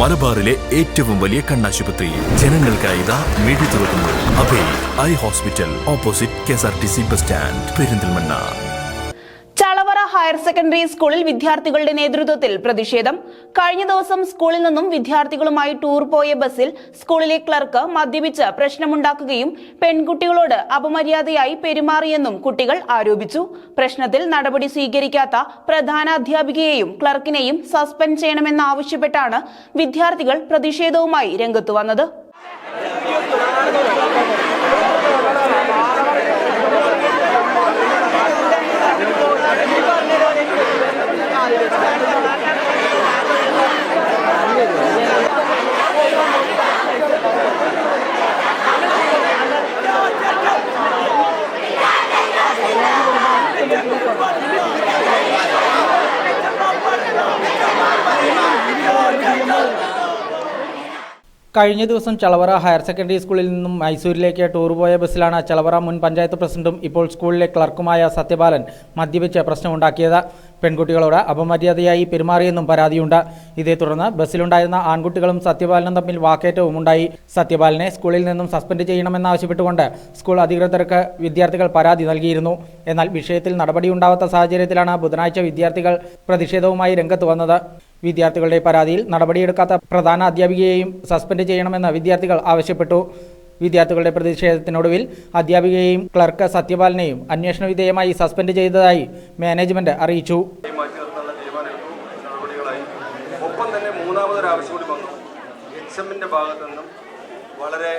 മലബാറിലെ ഏറ്റവും വലിയ കണ്ണാശുപത്രി. ജനങ്ങൾക്കായി ഇതാ തുറക്കുന്നു Abhay eye hospital opposite K S R T C bus stand Perinthalmanna. Higher secondary സ്കൂളിൽ വിദ്യാർത്ഥികളുടെ നേതൃത്വത്തിൽ പ്രതിഷേധം. കഴിഞ്ഞ ദിവസം സ്കൂളിൽ നിന്നും വിദ്യാർത്ഥികളുമായി ടൂർ പോയ ബസ്സിൽ സ്കൂളിലെ ക്ലർക്ക് മദ്യപിച്ച് പ്രശ്നമുണ്ടാക്കുകയും പെൺകുട്ടികളോട് അപമര്യാദയായി പെരുമാറിയെന്നും കുട്ടികൾ ആരോപിച്ചു. പ്രശ്നത്തിൽ നടപടി സ്വീകരിക്കാത്ത പ്രധാന അധ്യാപികയെയും ക്ലർക്കിനെയും സസ്പെൻഡ് ചെയ്യണമെന്നാവശ്യപ്പെട്ടാണ് വിദ്യാർത്ഥികൾ പ്രതിഷേധവുമായി രംഗത്തു വന്നത്. കഴിഞ്ഞ ദിവസം ചളവറ ഹയർ സെക്കൻഡറി സ്കൂളിൽ നിന്നും മൈസൂരിലേക്ക് ടൂർ പോയ ബസ്സിലാണ് ചളവറ മുൻ പഞ്ചായത്ത് പ്രസിഡന്റും ഇപ്പോൾ സ്കൂളിലെ ക്ലർക്കുമായ സത്യപാലൻ മദ്യപിച്ച് പ്രശ്നമുണ്ടാക്കിയത്. പെൺകുട്ടികളോട് അപമര്യാദയായി പെരുമാറിയെന്നും പരാതിയുണ്ട്. ഇതേ തുടർന്ന് ബസ്സിലുണ്ടായിരുന്ന ആൺകുട്ടികളും സത്യപാലനും തമ്മിൽ വാക്കേറ്റവും ഉണ്ടായി സത്യപാലനെ സ്കൂളിൽ നിന്നും സസ്പെൻഡ് ചെയ്യണമെന്നാവശ്യപ്പെട്ടുകൊണ്ട് സ്കൂൾ അധികൃതർക്ക് വിദ്യാർത്ഥികൾ പരാതി നൽകിയിരുന്നു. എന്നാൽ വിഷയത്തിൽ നടപടിയുണ്ടാവാത്ത സാഹചര്യത്തിലാണ് ബുധനാഴ്ച വിദ്യാർത്ഥികൾ പ്രതിഷേധവുമായി രംഗത്ത് വന്നത്. വിദ്യാർത്ഥികളുടെ പരാതിയിൽ നടപടിയെടുക്കാത്ത പ്രധാന അധ്യാപികയെയും സസ്പെൻഡ് ചെയ്യണമെന്ന് വിദ്യാർത്ഥികൾ ആവശ്യപ്പെട്ടു. വിദ്യാർത്ഥികളുടെ പ്രതിഷേധത്തിനൊടുവിൽ അധ്യാപികയെയും ക്ലർക്ക് സത്യപാലനെയും അന്വേഷണ വിധേയമായി സസ്പെൻഡ് ചെയ്തതായി മാനേജ്മെന്റ് അറിയിച്ചു. ഒപ്പം തന്നെ മൂന്നാമതൊരു ആവശ്യം കൂടി വന്നു. എച്ച് എമ്മിന്റെ ഭാഗത്തു നിന്നും വളരെ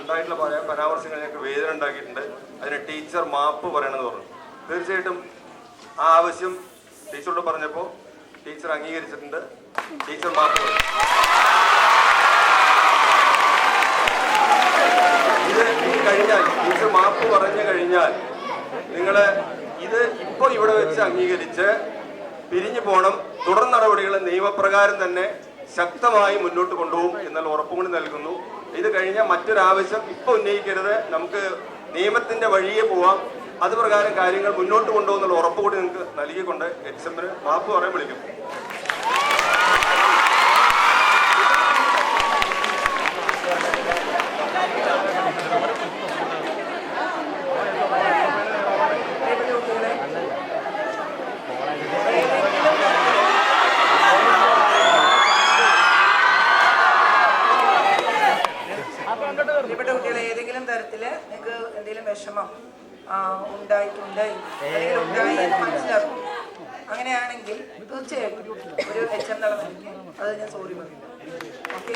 ഉണ്ടായിട്ടുള്ള പല പരാമർശങ്ങൾ ഞങ്ങൾക്ക് വേദന ഉണ്ടാക്കിയിട്ടുണ്ട്. അതിന് ടീച്ചർ മാപ്പ് പറയണമെന്ന് പറഞ്ഞു. തീർച്ചയായിട്ടും ആ ആവശ്യം ടീച്ചറോട് പറഞ്ഞപ്പോൾ ടീച്ചർ അംഗീകരിച്ചിട്ടുണ്ട്. ടീച്ചർ മാത്രം ഇത് കഴിഞ്ഞാൽ ടീച്ചർ മാപ്പ് പറഞ്ഞു കഴിഞ്ഞാൽ നിങ്ങൾ ഇത് ഇപ്പോൾ ഇവിടെ വെച്ച് അംഗീകരിച്ച് പിരിഞ്ഞു പോകണം. തുടർ നടപടികൾ നിയമപ്രകാരം തന്നെ ശക്തമായി മുന്നോട്ട് കൊണ്ടുപോകും എന്നുള്ള ഉറപ്പും കൂടി നൽകുന്നു. ഇത് കഴിഞ്ഞാൽ മറ്റൊരാവശ്യം ഇപ്പോൾ ഉന്നയിക്കരുത്. നമുക്ക് നിയമത്തിന്റെ വഴിയെ പോവാം. അത് പ്രകാരം കാര്യങ്ങൾ മുന്നോട്ട് കൊണ്ടുപോകുന്നുള്ള ഉറപ്പ് കൂടി നിങ്ങൾക്ക് നൽകിക്കൊണ്ട് എച്ച് എമ്മിന് മാപ്പ് പറയാൻ വിളിക്കും. പ്രിയപ്പെട്ട കുട്ടികളെ ഏതെങ്കിലും തരത്തിൽ നിങ്ങൾക്ക് എന്തെങ്കിലും വിഷമം ഉണ്ടായിട്ടുണ്ട് അല്ലെങ്കിൽ ഉണ്ടായി. എന്ന് മനസ്സിലാക്കും. അങ്ങനെയാണെങ്കിൽ തീർച്ചയായിട്ടും ഒരു എച്ച് എം നിലനിൽക്ക് അത് ഞാൻ സോറി ഓക്കെ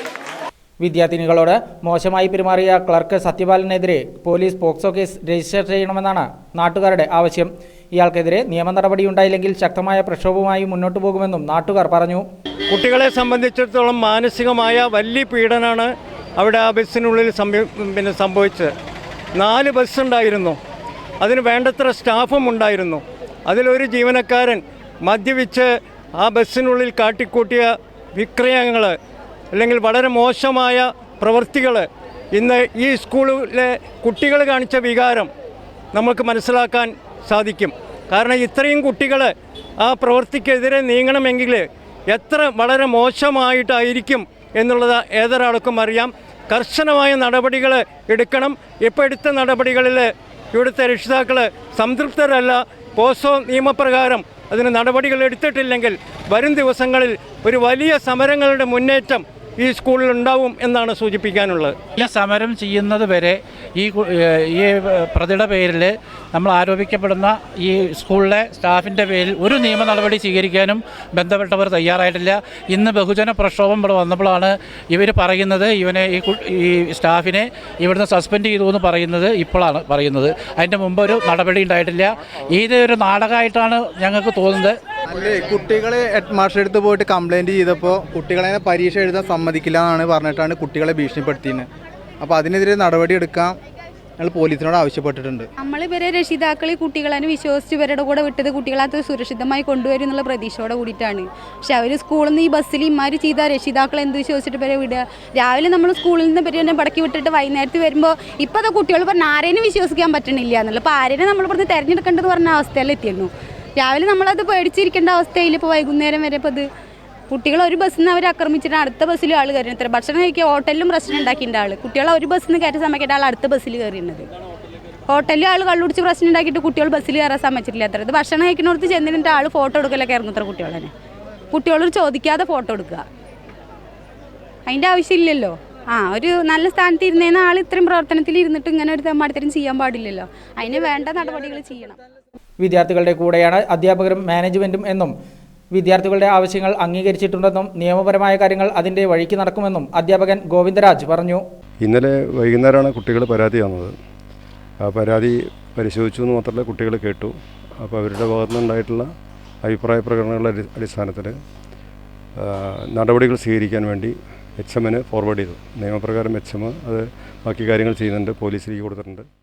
വിദ്യാർത്ഥിനികളോട് മോശമായി പെരുമാറിയ ക്ലർക്ക് സത്യപാലനെതിരെ പോലീസ് പോക്സോ കേസ് രജിസ്റ്റർ ചെയ്യണമെന്നാണ് നാട്ടുകാരുടെ ആവശ്യം. ഇയാൾക്കെതിരെ നിയമ നടപടിയുണ്ടായില്ലെങ്കിൽ ശക്തമായ പ്രക്ഷോഭവുമായി മുന്നോട്ടു പോകുമെന്നും നാട്ടുകാർ പറഞ്ഞു. കുട്ടികളെ സംബന്ധിച്ചിടത്തോളം മാനസികമായ വലിയ പീഡനമാണ് അവിടെ ആ ബസ്സിനുള്ളിൽ പിന്നെ സംഭവിച്ചത്. നാല് ബസ് ബസ്സുണ്ടായിരുന്നു. അതിന് വേണ്ടത്ര സ്റ്റാഫും ഉണ്ടായിരുന്നു. അതിലൊരു ജീവനക്കാരൻ മദ്യപിച്ച് ആ ബസ്സിനുള്ളിൽ കാട്ടിക്കൂട്ടിയ വിക്രയങ്ങൾ അല്ലെങ്കിൽ വളരെ മോശമായ പ്രവൃത്തികൾ ഇന്ന് ഈ സ്കൂളിലെ കുട്ടികൾ കാണിച്ച വികാരം നമുക്ക് മനസ്സിലാക്കാൻ സാധിക്കും. കാരണം ഇത്രയും കുട്ടികൾ ആ പ്രവൃത്തിക്കെതിരെ നീങ്ങണമെങ്കിൽ എത്ര വളരെ മോശമായിട്ടായിരിക്കും എന്നുള്ളത് ഏതൊരാൾക്കും അറിയാം. കർശനമായ നടപടികൾ എടുക്കണം. ഇപ്പോൾ എടുത്ത നടപടികളിൽ ഇവിടുത്തെ രക്ഷിതാക്കൾ സംതൃപ്തരല്ല. പോസോ നിയമപ്രകാരം അതിന് നടപടികൾ എടുത്തിട്ടില്ലെങ്കിൽ വരും ദിവസങ്ങളിൽ ഒരു വലിയ സമരങ്ങളുടെ മുന്നേറ്റം ഈ സ്കൂളിൽ ഉണ്ടാവും എന്നാണ് സൂചിപ്പിക്കാനുള്ളത്. ഈ സമരം ചെയ്യുന്നത് വരെ ഈ ഈ പ്രതിയുടെ പേരിൽ നമ്മൾ ആരോപിക്കപ്പെടുന്ന ഈ സ്കൂളിലെ സ്റ്റാഫിന്റെ പേരിൽ ഒരു നിയമ നടപടി സ്വീകരിക്കാനും ബന്ധപ്പെട്ടവർ തയ്യാറായിട്ടില്ല. ഇന്ന് ബഹുജന പ്രക്ഷോഭം ഇവിടെ വന്നപ്പോഴാണ് ഇവർ പറയുന്നത് ഇവനെ ഈ ഈ സ്റ്റാഫിനെ ഇവിടുന്ന് സസ്പെൻഡ് ചെയ്തു എന്ന് പറയുന്നത് ഇപ്പോഴാണ് പറയുന്നത്. അതിന്റെ മുമ്പ് ഒരു നടപടി ഉണ്ടായിട്ടില്ല. ഇത് ഒരു നാടകമായിട്ടാണ് ഞങ്ങൾക്ക് തോന്നുന്നത്. അല്ലേ കുട്ടികളെ ഹെഡ്മാസ്റ്റർ അടുത്ത് പോയിട്ട് കംപ്ലൈന്റ് ചെയ്തപ്പോൾ കുട്ടികളെ പരീക്ഷ എഴുതാൻ സമ്മതിക്കില്ല എന്നാണ് പറഞ്ഞിട്ടാണ് കുട്ടികളെ ഭീഷണിപ്പെടുത്തിയത് അപ്പോൾ അതിനെതിരെ നടപടി എടുക്കാം ഞങ്ങൾ പോലീസിനോട് ആവശ്യപ്പെട്ടിട്ടുണ്ട്. നമ്മൾ ഇവരെ രക്ഷിതാക്കളെ കുട്ടികളെ വിശ്വസിച്ച് ഇവരുടെ കൂടെ വിട്ടത് കുട്ടികളത് സുരക്ഷിതമായി കൊണ്ടുവരും എന്നുള്ള പ്രതീക്ഷയോടെ കൂടിയിട്ടാണ്. പക്ഷെ അവർ സ്കൂളിൽ നിന്ന് ഈ ബസ്സിൽ ഇമാര് ചെയ്ത രക്ഷിതാക്കൾ എന്ത് വിശ്വസിച്ചിട്ട് ഇവരെ വിടുക? രാവിലെ നമ്മൾ സ്കൂളിൽ നിന്ന് ഇവരെ തന്നെ പടക്കി വിട്ടിട്ട് വൈകുന്നേരത്ത് വരുമ്പോൾ ഇപ്പോൾ അത് കുട്ടികൾ പറഞ്ഞാൽ ആരെയും വിശ്വസിക്കാൻ പറ്റണില്ല എന്നുള്ള. അപ്പോൾ ആരെയും നമ്മൾ പറഞ്ഞ് തിരഞ്ഞെടുക്കേണ്ടത് പറഞ്ഞ അവസ്ഥയിൽ എത്തിയിരുന്നു രാവിലെ നമ്മളത് പേടിച്ചിരിക്കേണ്ട അവസ്ഥയിൽ ഇപ്പോൾ വൈകുന്നേരം വരെ ഇപ്പോൾ ഇത് കുട്ടികൾ ഒരു ബസ്സിൽ നിന്ന് അവർ ആക്രമിച്ചിട്ട് അടുത്ത ബസ്സിൽ ആൾ കയറി ഇത്ര ഭക്ഷണം കഴിക്കുക ഹോട്ടലിലും പ്രശ്നം ഉണ്ടാക്കിയിട്ടുണ്ട് ആൾ കുട്ടികളെ ഒരു ബസ്സിൽ നിന്ന് കയറ്റി സമയത്ത് ആൾ അടുത്ത ബസ്സിൽ കയറിയിരുന്നത് ഹോട്ടലിൽ ആൾ കള്ളുടിച്ച് പ്രശ്നം ഉണ്ടാക്കിയിട്ട് കുട്ടികൾ ബസ്സിൽ കയറാൻ സമ്മതിച്ചിട്ടില്ല. അത്ര ഇത് ഭക്ഷണം കഴിക്കുന്നിടത്ത് ചെന്നിട്ട് ആൾ ഫോട്ടോ എടുക്കലൊക്കെ ഇറങ്ങും ഇത്ര കുട്ടികളെ കുട്ടികളോട് ചോദിക്കാതെ ഫോട്ടോ എടുക്കുക. അതിന്റെ ആവശ്യമില്ലല്ലോ. ആ ഒരു നല്ല സ്ഥാനത്ത് ഇരുന്നേന്ന് ആൾ ഇത്രയും പ്രവർത്തനത്തിൽ ഇരുന്നിട്ട് ഇങ്ങനെ ഒരു തെമ്മാടിത്തരം ചെയ്യാൻ പാടില്ലല്ലോ. അതിന് വേണ്ട നടപടികൾ ചെയ്യണം. വിദ്യാർത്ഥികളുടെ കൂടെയാണ് അധ്യാപകരും മാനേജ്മെന്റും എന്നും വിദ്യാർത്ഥികളുടെ ആവശ്യങ്ങൾ അംഗീകരിച്ചിട്ടുണ്ടെന്നും നിയമപരമായ കാര്യങ്ങൾ അതിന്റെ വഴിക്ക് നടക്കുമെന്നും അധ്യാപകൻ ഗോവിന്ദരാജ് പറഞ്ഞു. ഇന്നലെ വൈകുന്നേരമാണ് കുട്ടികൾ പരാതി വന്നത് ആ പരാതി പരിശോധിച്ചു എന്ന് മാത്രമല്ല കുട്ടികൾ കേട്ടു. അപ്പോൾ അവരുടെ ഭാഗത്തു നിന്നുണ്ടായിട്ടുള്ള അഭിപ്രായ പ്രകടനങ്ങളുടെ അടി- അടിസ്ഥാനത്തിൽ നടപടികൾ സ്വീകരിക്കാൻ വേണ്ടി എച്ച് എമ്മിന് ഫോർവേഡ് ചെയ്തു. നിയമപ്രകാരം എച്ച് എം അത് ബാക്കി കാര്യങ്ങൾ ചെയ്യുന്നുണ്ട് പോലീസിലേക്ക് കൊടുത്തിട്ടുണ്ട്.